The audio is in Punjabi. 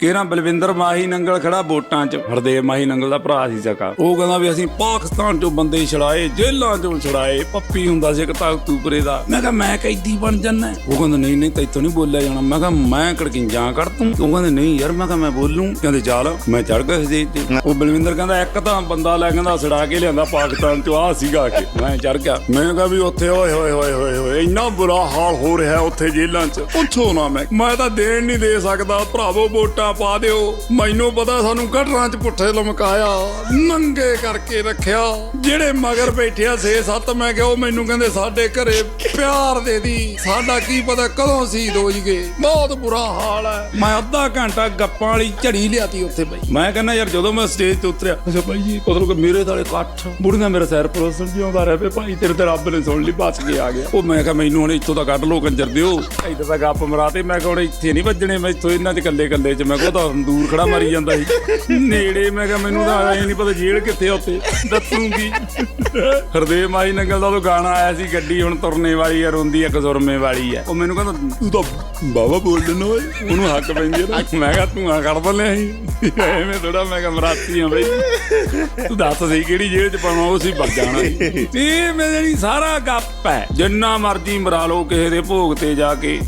ਕੇਰਾ ਬਲਵਿੰਦਰ ਮਾਹੀ ਨੰਗਲ ਖੜਾ ਵੋਟਾਂ 'ਚ? ਹਰਦੇਵ ਮਾਹੀ ਨੰਗਲ ਦਾ ਭਰਾ ਸੀ ਸਕਾ ਉਹ ਕਹਿੰਦਾ ਵੀ ਅਸੀਂ ਪਾਕਿਸਤਾਨ 'ਚੋਂ ਬੰਦੇ ਛੜਾਏ ਜੇਲ੍ਹਾਂ 'ਚੋਂ ਛੜਾਏ ਪੱਪੀ ਹੁੰਦਾ ਸੀ ਇੱਕ ਤਾਕਤੂਪਰੇ ਦਾ। ਮੈਂ ਕਿਹਾ, ਮੈਂ ਕੈਦੀ ਬਣ ਜਾਣਾ ਉਹ ਕਹਿੰਦਾ, ਨਹੀਂ ਨਹੀਂ, ਤੈਥੋਂ ਨਹੀਂ ਬੋਲਿਆ ਜਾਣਾ। ਮੈਂ ਕਿਹਾ, ਮੈਂ ਕੜਕਿੰਜਾਂ ਕੱਢ ਤੂੰ ਉਹ ਕਹਿੰਦੇ, ਨਹੀਂ ਯਾਰ, ਮੈਂ ਕਿਹਾ, ਮੈਂ ਬੋਲੂੰ। ਕਹਿੰਦੇ, ਚੱਲ, ਮੈਂ ਚੜ ਗਿਆ ਸਟੇਜ ਤੇ। ਉਹ ਬਲਵਿੰਦਰ ਕਹਿੰਦਾ, ਇੱਕ ਤਾਂ ਬੰਦਾ ਲੈ ਕਹਿੰਦਾ ਛੜਾ ਕੇ ਲਿਆਂਦਾ ਪਾਕਿਸਤਾਨ 'ਚੋਂ ਆ ਸੀਗਾ ਕਿ। ਮੈਂ ਚੜ ਗਿਆ। ਮੈਂ ਕਿਹਾ ਵੀ ਉੱਥੇ, ਓਏ ਹੋਏ ਹੋਏ ਹੋਏ ਹੋਏ ਇੰਨਾ ਬੁਰਾ ਹਾਲ ਹੋ ਰਿਹਾ ਉੱਥੇ ਜੇਲ੍ਹਾਂ 'ਚ। ਪੁੱਛੋ ਨਾ ਮੈਂ ਮੈਂ ਤਾਂ ਦੇਣ ਨਹੀਂ ਦੇ ਸਕਦਾ। ਭਰਾਵੋ, ਵੋਟਾਂ ਪਾ ਦਿਓ। ਮੈਨੂੰ ਪਤਾ ਸਾਨੂੰ ਗਟਰਾਂ 'ਚ ਪੁੱਠੇ ਲਮਕਾਇਆ, ਨੰਗੇ ਕਰਕੇ ਰੱਖਿਆ। ਜਿਹੜੇ ਮਗਰ ਬੈਠਿਆ 6-7 ਮੈਂ ਕਿਹਾ, ਉਹ ਮੈਨੂੰ ਕਹਿੰਦੇ, ਸਾਡੇ ਘਰੇ ਪਿਆਰ ਦੇ ਦੀ। ਸਾਡਾ ਕੀ ਪਤਾ ਕਦੋਂ ਸੀ ਦੋਜਗੇ ਬਹੁਤ ਬੁਰਾ ਹਾਲ ਹੈ। ਮੈਂ ਅੱਧਾ ਘੰਟਾ ਗੱਪਾਂ ਵਾਲੀ ਝੜੀ ਲਿਆਤੀ ਉੱਥੇ ਬਈ। ਮੈਂ ਕਹਿੰਦਾ, ਯਾਰ ਜਦੋਂ ਮੈਂ ਸਟੇਜ ਤੇ ਉਤਰਿਆ ਅੱਛਾ ਭਾਈ ਜੀ ਮਤਲਬ ਕਿ ਮੇਰੇ ਤਾਲੇ ਇਕੱਠ ਬੁੜੀਆਂ ਮੇਰਾ ਸਿਰ ਪਰੋਸਣ ਜਿਉਂਦਾ ਰਹੇ ਭਾਈ, ਤੇਰੇ ਤੇ ਰੱਬ ਨੇ ਸੁਣ ਲਈ, ਬਚ ਕੇ ਆ ਗਿਆ। ਉਹ ਮੈਂ ਕਿਹਾ, ਮੈਨੂੰ ਹੁਣ ਇੱਥੋਂ ਦਾ ਕੱਢ ਲੋ ਕੰਜਰ ਦਿਓ। ਇੱਧਰ ਤਾਂ ਗੱਪ ਮਰਾਤੇ। ਮੈਂ ਕਿਹਾ, ਹੁਣ ਇੱਥੇ ਨਹੀਂ ਵੱਜਣੇ, ਮੈਂ ਇੱਥੋਂ ਇਹਨਾਂ ਚ ਕੱਲੇ ਕੱਲੇ ਚ, ਮੈਂ ਕਿਹਾ ਤਾਂ ਦੂਰ ਖੜਾ ਮਾਰੀ ਜਾਂਦਾ ਸੀ। ਨੇੜੇ, ਮੈਂ ਕਿਹਾ ਮੈਨੂੰ ਤਾਂ ਐ ਨਹੀਂ ਪਤਾ ਜੇਲ੍ਹ ਕਿੱਥੇ ਆ ਉੱਥੇ। ਦੱਸੂਗੀ। ਹਰਦੇਵ ਮਾਈ ਨੰਗਲ ਦਾ ਉਹ ਗਾਣਾ ਆਇਆ ਸੀ, ਗੱਡੀ ਹੁਣ ਤੁਰਨੇ ਵਾਲੀ ਆ, ਰੋਂਦੀ ਆ ਕਸੁਰਮੇ ਵਾਲੀ ਆ। ਉਹ ਮੈਨੂੰ ਕਹਿੰਦਾ, ਤੂੰ ਤਾਂ ਬਾਬਾ ਬੋਲਣ ਓਏ, ਉਹਨੂੰ ਹੱਕ ਪੈਂਦੀ ਆ ਮੈਂ ਕਿਹਾ ਤੂੰ ਆ ਕੱਢ ਬਲਿਆ ਸੀ। ਐਵੇਂ ਥੋੜਾ ਮੈਂ ਕਿਹਾ, ਮਰਾਤੀ ਆ ਬਈ। ਤੂੰ ਦੱਸ ਸਹੀ ਕਿਹੜੀ ਜੇਲ੍ਹ ਚ ਪਾਉਣਾ, ਉਹ ਸੀ ਵੱਜ ਜਾਣਾ ਇਹ ਮੇਰੀ ਸਾਰਾ ਗੱਪ ਹੈ। ਜਿੰਨਾ ਮਰਜ਼ੀ ਮਰਾ ਲਓ, ਕਿਸੇ ਦੇ ਭੋਗ ਤੇ ਜਾ ਕੇ।